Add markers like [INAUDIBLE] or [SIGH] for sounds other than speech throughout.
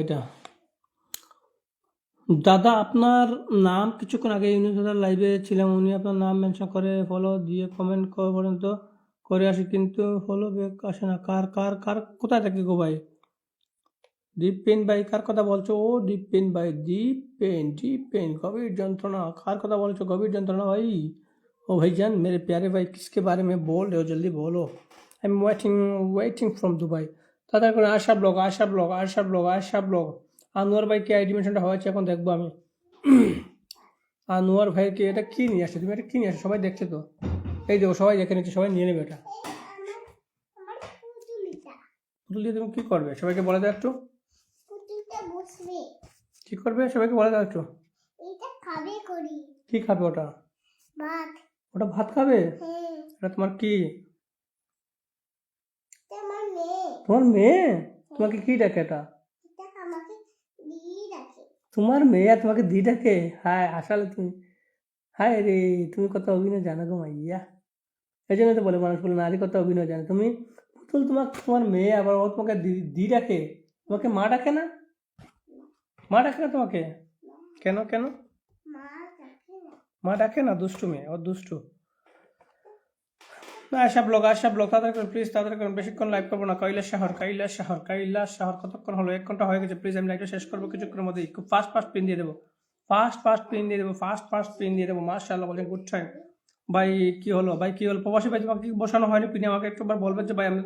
এটা দাদা আপনার নাম কিছুক্ষণ আগে ইউনুস দাদার লাইভে ছিলাম উনি আপনার নাম মেনশন করে ফলো দিয়ে কমেন্ট করেন তো করে আসি কিন্তু ফলো ব্যাক আসে না কার কার কার কোথায় থাকে গো ভাই ডিপ পেন ভাই কার কথা বলছো ও ডিপ পেন ভাই ডিপ পেন ডিপ পেন গভীর যন্ত্রণা কার কথা বলছো गंभीर যন্ত্রণা ভাই ओ भाईजान मेरे प्यारे भाई किसके बारे में बोल रहे हो जल्दी बोलो I am waiting waiting from Dubai তাদের করে Asha blog Asha blog Asha blog Asha blog. Anwar ভাইকে আইডি মেনশনটা হয়েছে এখন দেখব আমি। আনোয়ার ভাইকে এটা কি নিয়ে আসছে? তুমি এটা কি নিয়ে আসছো? সবাই দেখছে তো? এই দেখো সবাই দেখে নিচ্ছে সবাই নিয়ে নেবে এটা। পুতুল দিয়ে তুমি কি করবে? সবাইকে বলে দাও একটু। কি করবে? সবাইকে বলে দাও একটু। কি খাবে ওটা? ভাত। ওটা ভাত খাবে? এটা তোমার কি এটা আমার মেয়ে তোমার মেয়ে? তোমাকে কি ডাকে এটা? তোমার মেয়ে তোমাকে দি ডাকে? হায় আসলে তুমি। হায় রে তুমি কত অভিনয় জানো গো মাইয়া। এই জন্য তো বলে মানুষ বলে নারী কত অভিনয় জানে। তুমি পুতুল তোমার তোমার মেয়ে আবার ও তোমাকে দি ডাকে? তোমাকে মা ডাকে না? মা ডাকে না তোমাকে? কেন কেন? মা মা ডাকে না দুষ্টু মেয়ে ও দুষ্টু না আশা ব্লগ আশা ব্লগ তাদের প্লিজ তাদের করে বেশিক্ষণ লাইভ করব না। কৈলাস শহর কৈলাস শহর কৈলাস শহর কতক্ষণ হলো? এক ঘণ্টা হয়ে গেছে প্লিজ আমি লাইভটা শেষ করব কিছুক্ষণের মধ্যেই। খুব ফাস্ট ফাস্ট পিন দিয়ে দেবো। ফাস্ট ফাস্ট পিন দিয়ে দেবো ফাস্ট ফাস্ট পিন দিয়ে দেবো। মাশাআল্লাহ, বলেন গুড টাইম ভাই, কি হলো? ভাই, কি হলো? প্রবাসী ভাই, তোমাকে বসানো হয়নি? পিনে আমাকে একটু বার বলবেন যে, ভাই, আমি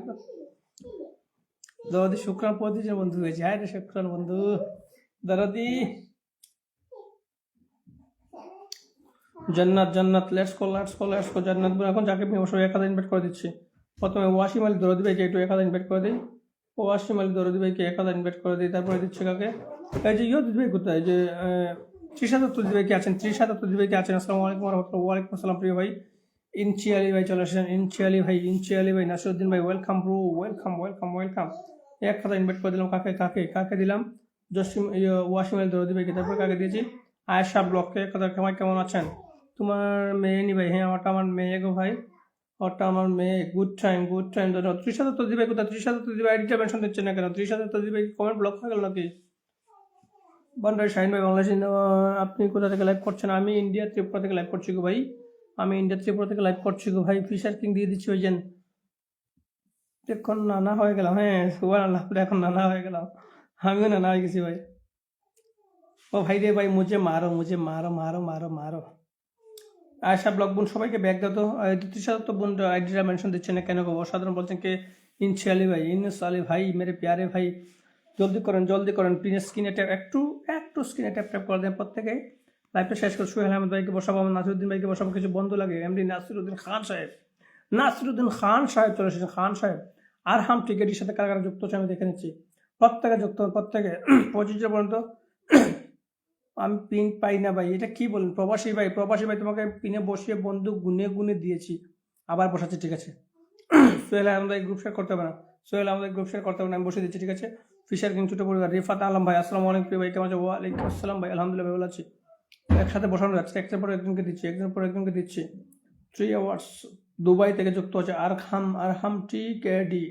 দরদি শুক্রান প্রতিদিন বন্ধু হয়েছে। হ্যাঁ শুক্রান বন্ধু। দরদি Jannat Jannat let's go let's go let's go Jannat. বলে এখন যাকে আমি অবশ্যই এক হাজার ইনভাইট করে দিচ্ছি। প্রথমে ওয়াসিম আলী দরদি ভাইকে একটু এক হাজার ইনভাইট করে দিই। ওয়াসিম আলী দরদি ভাইকে এক হাজার ইনভাইট করে দিই। তারপরে দিচ্ছি কাকে? এই যে ইয়ে দিদি ভাই কোথায়? যে ত্রিশাদা দিদি ভাই কে আছেন? ত্রিশাদা দিদি ভাই কে আছেন? আসসালামু আলাইকুম রহমতুল্লাহ ওয়ালাইকুম আসসালাম প্রিয় ভাই। ইনচি আলী ভাই চলে আসেন। ইনচি আলী ভাই ইনচি আলী ভাই নাসিরুদ্দিন ভাই welcome bro welcome welcome welcome এক হাজার ইনভাইট করে দিলাম। কাকে কাকে কাকে দিলাম? জসিম ইয়ে, ওয়াসিম আলী দরদি ভাইকে তারপরে কাকে দিয়েছি? আয়েশা ব্লককে। এক হাজার কেমন আছেন? তোমার মেয়ে ভাই হ্যাঁ ওটা আমার মেয়ে গো ভাই। ওটা আমার মেয়ে। গুড টাইম গুড টাইম ধরো ত্রিশ হাজার তো দিবে কোথায় ত্রিশ হাজার তো দিবে আইডিটা মেনশন দিচ্ছে না কেন ত্রিশ হাজার তো দিবে কমেন্ট ব্লক হয়ে গেল নাকি? বন্ডার শাহিন ভাই বাংলাদেশ আপনি কোথা থেকে লাইভ করছেন? আমি ইন্ডিয়া ত্রিপুরা থেকে লাইভ করছি গো ভাই। আমি ইন্ডিয়া ত্রিপুরা থেকে লাইভ করছি গো ভাই। ফিশার কিং দিয়ে দিচ্ছি ওই যেন এখন নানা হয়ে গেলাম। হ্যাঁ সুবার আল্লাহ এখন নানা হয়ে গেলাম। আমিও নানা হয়ে গেছি ভাই। ও ভাই রে ভাই, মুঝে মারো মুঝে মারো মারো মারো মারো। আয়সা ব্লক বোন সবাইকে ব্যাগ দাও বোন আইডিটা মেনশন দিচ্ছে না কেন গো অসাধারণ বলছেন কে? ইনসি আলী ভাই ইনস আলী ভাই, মেরে প্যারে ভাই। জলদি করেন জলদি করেন। প্লিজ স্ক্রিনে ট্যাপ একটু একটু স্ক্রিনে ট্যাপ ট্যাপ করে দেন প্রত্যেকে। লাইভটা শেষ করে সোহেল আহমেদ ভাইকে বসাবো, আমার নাসিরুদ্দিন ভাইকে বসাবো, কিছু বন্ধু লাগে। এমডি নাসিরুদ্দিন খান সাহেব। নাসিরুদ্দিন খান সাহেব চলে এসেছেন, খান সাহেব। আর হাম টিকেটের সাথে কারা কারা যুক্ত হচ্ছে আমি দেখে নিচ্ছি। প্রত্যেকে যুক্ত প্রত্যেকে। [CLEARS THROAT] পঁচিশ পর্যন্ত। [CLEARS THROAT] আমি পিন পাই না ভাই, এটা কি বলেন? প্রবাসী ভাই প্রবাসী ভাই, তোমাকে পিনে বসিয়ে বন্ধু গুনে গুনে দিয়েছি। আবার বসাচ্ছি, ঠিক আছে? [COUGHS] সোহেল আমাদের গ্রুপ শেয়ার করতে হবে না। সোহেল আমাদের গ্রুপ শেয়ার করতে হবে না, আমি বসে দিচ্ছি, ঠিক আছে? ফিশার কিং ছোটো পরিবার, রিফাত আলম ভাই, আসসালামু আলাইকুম প্রিয় ভাই, কেমন আছো? ওয়ালাইকুম আসসালাম ভাই, আলহামদুলিল্লাহ ভাই আছি। একসাথে বসানো যাচ্ছে, একটার পর একজনকে দিচ্ছি একজনের পর একজনকে দিচ্ছি। থ্রি আওয়ার্স দুবাই থেকে যুক্ত হচ্ছে আরহাম আরহাম টি K D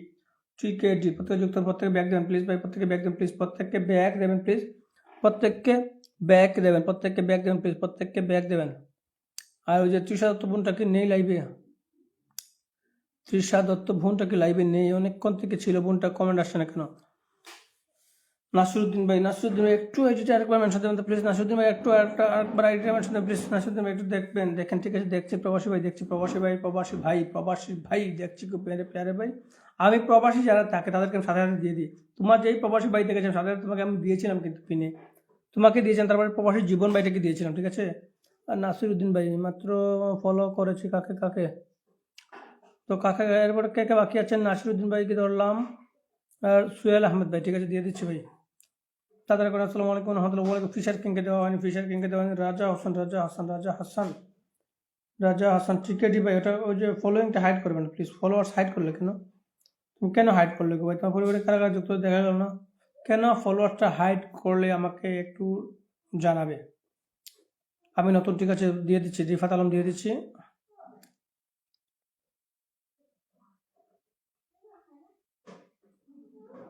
T K D প্রত্যেকে যুক্ত প্রত্যেকে ব্যাগ দেবেন প্লিজ ভাই, প্রত্যেকে ব্যাগ দেবেন প্লিজ প্রত্যেককে ব্যাগ দেবেন প্লিজ প্রত্যেককে ব্যাগ দেবেন, প্রত্যেককে ব্যাক দেবেন প্লিজ প্রত্যেককে ব্যাক দেবেন। আর ওই যে তৃষা দত্ত বোনটা কি নেই লাইভে তৃষা দত্ত বোনটা কি লাইভে নেই? অনেকক্ষণ থেকে ছিল বোনটা কমেন্ট আসছে না কেন? নাসিরুদ্দিন ভাই নাসিরুদ্দিন ভাই, একটু আইডিটা আরেকবার মেনশন দেবেন তো প্লিজ নাসিরুদ্দিন ভাই, একটু আরেকটা আরেকবার আইডিটা মেনশন দেবেন প্লিজ নাসিরুদ্দিন ভাই, একটু দেখবেন। দেখেন, ঠিক আছে, দেখছি প্রবাসী ভাই, দেখছি প্রবাসী ভাই প্রবাসী ভাই প্রবাসী ভাই, দেখছি খুব প্যারে প্যারে ভাই। আমি প্রবাসী যারা থাকে, তাদেরকে আমি সাথে সাথে দিয়ে দিই। তোমার যেই প্রবাসী ভাই দেখেছেন সাথে তোমাকে আমি দিয়েছিলাম কিন্তু পিনে। তোমাকে দিয়েছেন, তারপরে প্রবাসী জীবন ভাইটাকে দিয়েছিলাম, ঠিক আছে? আর নাসিরুদ্দিন ভাই মাত্র ফলো করেছি কাকে কাকে? তো কাকে, এরপরে কে কে বাকি আছেন? নাসিরুদ্দিন ভাইকে ধরলাম, আর সুহেল আহমেদ ভাই, ঠিক আছে, দিয়ে দিচ্ছি ভাই। তাদের করে আসসালামু আলাইকুম রহমতুল্লাহ, ওয়ালাইকুম। ফিশার কিংকে দেওয়া হয়নি, ফিশার কিংকে দেওয়া হয়নি। রাজা হাসান রাজা হাসান রাজা হাসান। রাজা হাসান টিকেডি ভাই, ওটা ওই যে ফলোয়িংটা হাইড করবেন প্লিজ ফলোয়ার্স হাইড করলে কেন? তুমি কেন হাইড করলে ভাই? তোমার পরিবারে কারা কারা যুক্ত দেখা গেল না? কেন ফলোয়ারটা হাইড করলে আমাকে একটু জানাবে? আমি নতুন ঠিক আছে, দিয়ে দিচ্ছি, রিফাত আলম দিয়ে দিচ্ছি।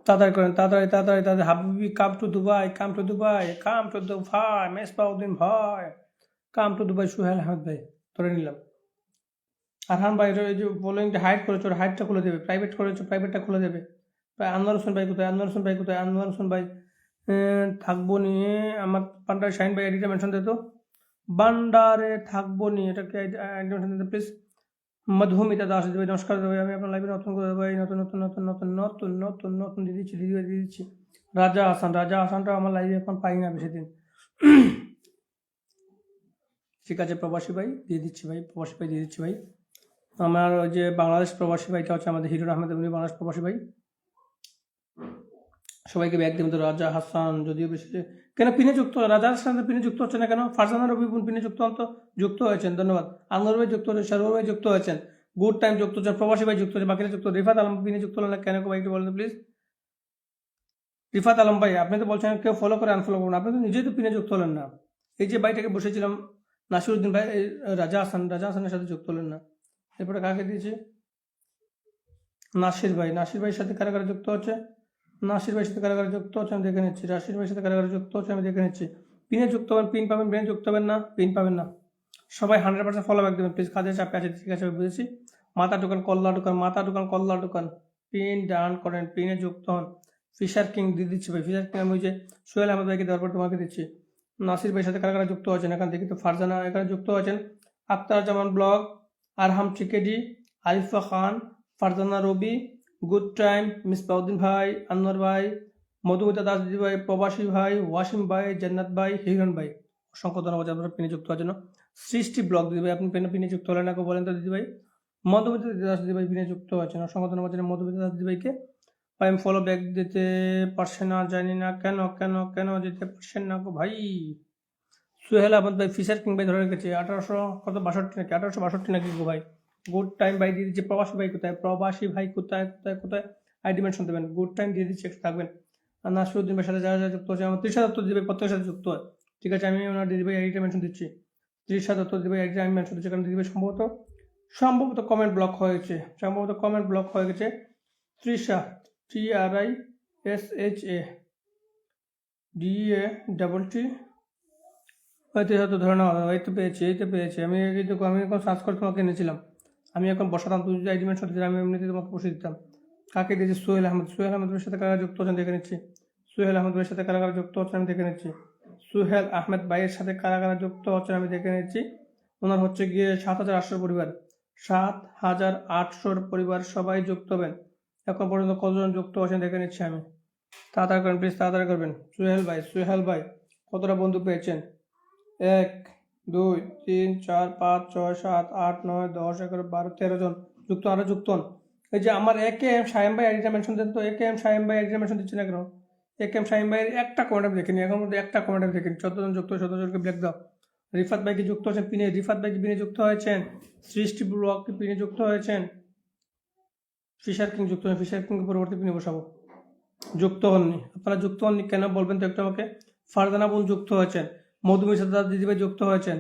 তাড়াতাড়ি করেন, তাড়াতাড়ি তাড়াতাড়ি তাড়াতাড়ি। হাবিবি come to Dubai come to Dubai come to Dubai Mesbauddin ভাই come to Dubai Suhel Ahmed ভাই, ধরে নিলাম। আরহান ভাই, এটা এই যে হাইড করেছ হাইডটা খুলে দেবে প্রাইভেট করেছ প্রাইভেটটা খুলে দেবে। প্রায় আনোয়ার হোসেন ভাই কোথায়? আনোয়ার হোসেন ভাই কোথায়? আনোয়ার হোসেন ভাই থাকব নিয়ে আমার পান্ডার শাহিন ভাই আইডিটা মেনশন দিত বান্ডারে থাকব নিয়ে এটাকে আইডি মেনশন দিতে প্লিজ মধুমিতা দাস দেবে নমস্কার দেবে আমি আপনার লাইভে নতুন করে এই নতুন নতুন নতুন নতুন নতুন নতুন নতুন দিয়ে দিচ্ছি দিয়ে দিয়ে দিচ্ছি। রাজা হাসান, রাজা হাসানটা আমার লাইভে এখন পাই না বেশি দিন। ঠিক আছে, প্রবাসী ভাই, দিয়ে দিচ্ছি ভাই, প্রবাসী ভাই, দিয়ে দিচ্ছি ভাই। আমার ওই যে বাংলাদেশ প্রবাসী ভাইটা হচ্ছে আমাদের হিরুর আহমেদ, উনি বাংলাদেশ প্রবাসী ভাই। সবাইকে ব্যাগ তো রাজা হাসান, যদিও বেশি কেন পিনে যুক্ত? রাজা হাসান পিনে যুক্ত হচ্ছে না কেন? ফারজানা রবি পিনে যুক্ত হন তো? যুক্ত হয়েছেন, ধন্যবাদ। আনোয়ার ভাই যুক্ত হয়েছেন সরোর ভাই যুক্ত হয়েছেন। গুড টাইম যুক্ত হচ্ছেন, প্রবাসী ভাই যুক্ত হচ্ছে বাকিরা যুক্ত রিফাত আলম পিনে যুক্ত হলেন কেন? ভাই একটু বলেন প্লিজ রিফাত আলম ভাই, আপনি তো বলছেন কেউ ফলো করে আনফলো করুন আপনি তো নিজেই তো পিনে যুক্ত হলেন না। এই যে ভাইটাকে বসেছিলাম, নাসিরুদ্দিন ভাই রাজা হাসান, রাজা হাসানের সাথে যুক্ত হলেন না। এরপরে কাকে দিয়েছি? নাসির ভাই, নাসির ভাইয়ের সাথে কারা কারা যুক্ত হচ্ছে? নাসির ভাইয়ের সাথে কারা কারা যুক্ত হচ্ছে, আমি দেখে নিচ্ছি। রাশির ভাইয়ের সাথে কারা কারা যুক্ত হচ্ছে, আমি দেখে নিচ্ছি। পিনে যুক্ত হবেন, পিন পাবেন, ব্রেন যুক্ত হবেন না, পিন পাবেন না। সবাই হান্ড্রেড পার্সেন্ট ফলো ব্যাক দেবেন। প্লিজ কাজের চাপে আছে ঠিক আছে বুঝেছি। মাথা দোকান কল্লা দোকান মাথা দোকান কল্লা দোকান পিন ডান করেন, পিনে যুক্ত হন। ফিশার কিং দিয়ে দিচ্ছি ভাই, ফিশার কিং, আমি ওই যে সোহেল আহমেদ ভাইকে দেওয়ার পর তোমাকে দিচ্ছি। নাসির ভাইয়ের সাথে কারা কারা যুক্ত হয়েছেন? এখান থেকে তো ফারজানা এখানে যুক্ত হয়েছেন। আক্তার জামান ব্লগ, আরহাম চিকেডি Arifa Khan, Farzana Robi good time, miss বাউদ্দিন ভাই, আনোয়ার ভাই, মধুমিতা দাস ভাই প্রবাসী ভাই, ওয়াসিম ভাই, জান্নাত ভাই, হিরণ ভাই। অসংখ্য ধন্যবাদ আপনারা পিনে যুক্ত হওয়ার জন্য। সৃষ্টি ব্লগ দিদি ভাই আপনি পেনে পিনে যুক্ত হলেন না বলেন তো দিদি ভাই মধুমিতা দাস ভাই পিনে যুক্ত হয়েছেন অসংখ্য ধন্যবাদ জানাই মধুমিতা দাস ভাইকে ভাই, আমি ফলো ব্যাক দিতে পারছে না, জানি না কেন কেন কেন দিতে পারছেন না গো ভাই। সুহেল আহমদ ভাই, ফিশার কিং ভাই ধরে রেখেছে, আঠারোশো কত বাষট্টি নাকি, আঠারোশো বাষট্টি নাকি গো ভাই? গুড টাইম বাই দিয়ে দিচ্ছে প্রবাসী ভাই কোথায়? প্রবাসী ভাই কোথায় কোথায় কোথায়? আইডি মেনশন দেবেন গুড টাইম দিয়ে দিচ্ছে থাকবেন। নাসরুদ্দিন ভাইয়ের সাথে যারা যুক্ত হচ্ছে আমার ত্রিশা দত্ত দিদি ভাই প্রত্যেকের সাথে যুক্ত হয়। ঠিক আছে, আমি ওনার দিদি ভাই আইডিটা মেনশন দিচ্ছি। ত্রিশা দত্ত দিদি ভাই আমি মেনশন দিচ্ছি, কারণ দিদি ভাই সম্ভবত সম্ভবত কমেন্ট ব্লক হয়েছে সম্ভবত কমেন্ট ব্লক হয়ে গেছে Trisha T R I S H A D A double T হয়তো হয়তো ধরে নেওয়া এই তো পেয়েছি, এই তো পেয়েছি। আমি দেখো আমি এখন সার্চ করে তোমাকে এনেছিলাম। আমি এখন বসাতাম তুমি যদি আইডি মেনশন আমি এমনিতে তোমাকে বসে দিতাম, কাকে দিয়েছি? সোহেল আহমেদ। সোহেল আহমেদের সাথে কারা যুক্ত হচ্ছেন দেখে নিচ্ছি। সোহেল আহমেদ ভাইয়ের সাথে কারা কারা যুক্ত হচ্ছেন আমি দেখে নিচ্ছি। সোহেল আহমেদ ভাইয়ের সাথে কারা কারা যুক্ত হচ্ছেন আমি দেখে নিচ্ছি। ওনার হচ্ছে গিয়ে সাত হাজার আটশোর পরিবার। সাত হাজার আটশোর পরিবার সবাই যুক্ত হবেন। এখন পর্যন্ত কতজন যুক্ত হচ্ছেন দেখে নিচ্ছি আমি। তাড়াতাড়ি করবেন প্লিজ তাড়াতাড়ি করবেন। সোহেল ভাই সোহেল ভাই, কতটা বন্ধু পেয়েছেন? এক দুই, তিন, চার, পাঁচ, ছয়, সাত, আট, নয়, দশ, এগারো, বারো, তেরো জন যুক্ত আরও যুক্ত হন। এই যে আমার একে এম সায়েম ভাই আইডিটা মেনশন দেন তো? একে এম সায়েম ভাই আইডিটা মেনশন দিচ্ছে না কেন একে এম সায়েম ভাইয়ের একটা কমেন্ট আমি দেখিনি, এখন একটা কমেন্ট আমি দেখিনি চোদ্দজন যুক্ত, চোদ্দ জনকে ব্ল্যাক দাও। রিফাত ভাইকে যুক্ত হয়েছেন? পিনে, রিফাত ভাইকে পিনে যুক্ত হয়েছেন? সৃষ্টি ব্লককে পিনে যুক্ত হয়েছেন? ফিশার কিং যুক্ত হয়েছেন, ফিশার কিংকে পরবর্তী পিনে বসাবো। যুক্ত হননি। আপনারা যুক্ত হননি কেন? বলবেন তো একটু আমাকে। ফারদানা বোন যুক্ত হয়েছেন। মধুমির সাথে তার দিদিভাই যুক্ত হয়েছেন।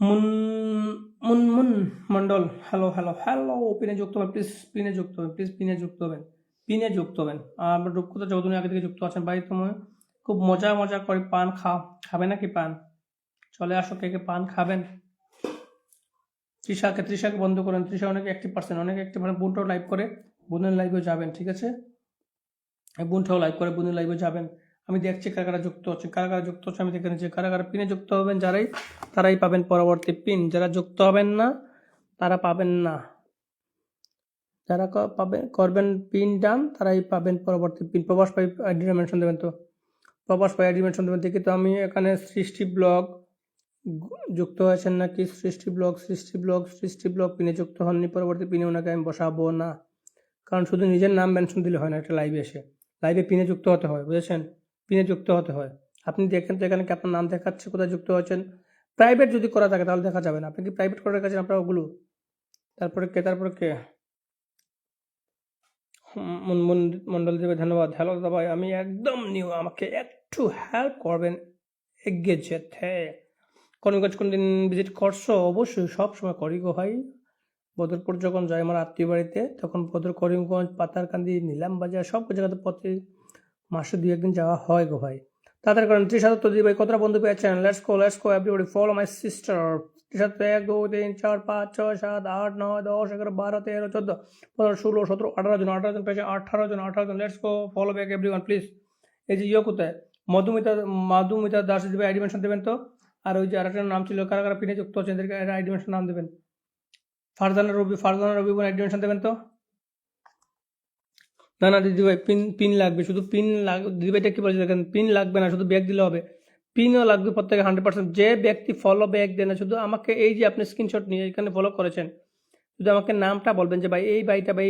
Moon Moon Moon Mondal hello hello hello পিনে যুক্ত হবেন প্লিজ পিনে যুক্ত হবেন প্লিজ পিনে যুক্ত হবেন, পিনে যুক্ত হবেন। আর রূপকথা চৌধুরী আগে থেকে যুক্ত আছেন, ভাই তুমি খুব মজা মজা করে পান খাও, খাবে নাকি পান? চলে আসো, কে কে পান খাবেন? তৃষাকে তৃষাকে বন্ধ করেন, তৃষা অনেক অ্যাক্টিভ পার্সেন অনেক অ্যাক্টিভ মানে বোনটাও লাইভ করে, বোনের লাইভেও যাবেন, ঠিক আছে? বোনটাও লাইভ করে, বোনের লাইভে যাবেন। আমি দেখছি কারা কারা যুক্ত হচ্ছে কারা কারা যুক্ত হচ্ছে আমি দেখে নিচ্ছি কারা কারা পিনে যুক্ত হবেন, যারাই, তারাই পাবেন পরবর্তী পিন যারা যুক্ত হবেন না, তারা পাবেন না। যারা পাবেন করবেন পিন ডান তারাই পাবেন পরবর্তী পিন প্রবাস পাই আইডি মেনশন দেবেন তো? প্রবাস পাই আইডি মেনশন দেবেন। দেখি তো, আমি এখানে সৃষ্টি ব্লগ যুক্ত হয়েছেন নাকি? সৃষ্টি ব্লগ সৃষ্টি ব্লগ সৃষ্টি ব্লগ পিনে যুক্ত হননি, পরবর্তী পিনে ওনাকে আমি বসাবো না। কারণ শুধু নিজের নাম মেনশন দিলে হয় না, একটা লাইভে এসে। লাইভে পিনে যুক্ত হতে হয়, বুঝেছেন? পিনে যুক্ত হতে হয়। আপনি দেখেন তো এখানে কি আপনার নাম দেখাচ্ছে, কোথায় যুক্ত হয়েছেন? প্রাইভেট যদি করা থাকে তাহলে দেখা যাবে না। আপনি কি প্রাইভেট করে রেখেছেন আপনার ওগুলো? তারপরে কে তারপরে কে? মন্ডল দেবে ধন্যবাদ। হ্যালো দাদা ভাই আমি একদম নিউ আমাকে একটু হেল্প করবেন। এগিয়ে যেতে। করিমগঞ্জ কোনদিন ভিজিট করছ? অবশ্যই সব সময় করি গো ভাই। বদরপুর যখন যাই আমার আত্মীয় বাড়িতে, তখন বদর করিমগঞ্জ, পাতারকান্দি নিলাম বাজার সব জায়গাতে প্রতি মাসে দুই একদিন যাওয়া হয় গো ভাই। তাদের কারণে ত্রিশাত তো ভাই, কতটা বন্ধু পেয়েছেন? Let's go let's go everybody follow my sister ত্রিশাত এক, দু, তিন, চার, পাঁচ, ছয়, সাত, আট, নয়, দশ, এগারো, বারো, তেরো, চোদ্দ, পনেরো, ষোলো, সতেরো, আঠারো জন আঠারো জন পেয়েছে, আঠারো জন আঠারো জন। Let's go follow back everyone please এই যে ইয়ে কোথায় মধুমিতা মধুমিতা দাস আইডি মেনশন দেবেন তো? আর ওই যে আরেকটার নাম ছিল, কারা কারা পিনে যুক্ত আছেন এদেরকে আইডি মেনশন নাম দেবেন। ফারজানা রবি ফারজানা রবি বোন আইডি মেনশন দেবেন তো? না না দিদিভাই পিন পিন লাগবে, শুধু পিন লাগ দিদিভাইটা কি বলছে দেখেন, পিন লাগবে না, শুধু ব্যাগ দিলে হবে। পিনও লাগবে প্রত্যেকে হান্ড্রেড পার্সেন্ট যে ব্যক্তি ফলো ব্যাগ দেয় না, শুধু আমাকে এই যে আপনি স্ক্রিনশট নিয়ে এখানে ফলো করেছেন, শুধু আমাকে নামটা বলবেন যে, ভাই, এই ভাইটা ভাই